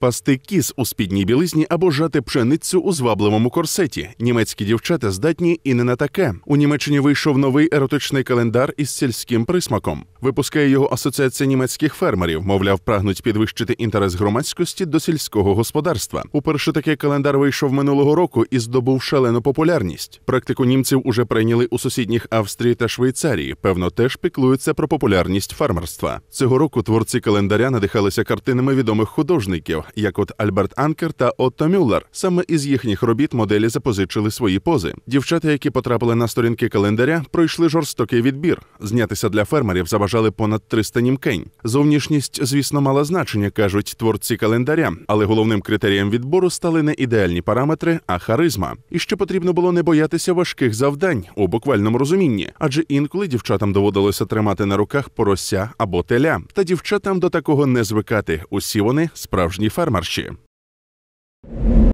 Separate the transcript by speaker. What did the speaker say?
Speaker 1: Пасти кіз у спідній білизні або жати пшеницю у звабливому корсеті. Німецькі дівчата здатні і не на таке. У Німеччині вийшов новий еротичний календар із сільським присмаком. Випускає його асоціація німецьких фермерів. Мовляв, прагнуть підвищити інтерес громадськості до сільського господарства. Уперше такий календар вийшов минулого року і здобув шалену популярність. Практику німців уже прийняли у сусідніх Австрії та Швейцарії. Певно, теж піклуються про популярність фермерства. Цього року творці календаря надихалися картинами відомих художників як от Альберт Анкер та Отто Мюллер. Саме із їхніх робіт моделі запозичили свої пози. Дівчата, які потрапили на сторінки календаря, пройшли жорстокий відбір. Знятися для фермерів заважали понад 300 німкень. Зовнішність, звісно, мала значення, кажуть творці календаря, але головним критерієм відбору стали не ідеальні параметри, а харизма. І ще потрібно було не боятися важких завдань у буквальному розумінні, адже інколи дівчатам доводилося тримати на руках порося або теля. Та дівчатам до такого не звикати. Усі вони справжні farmarši.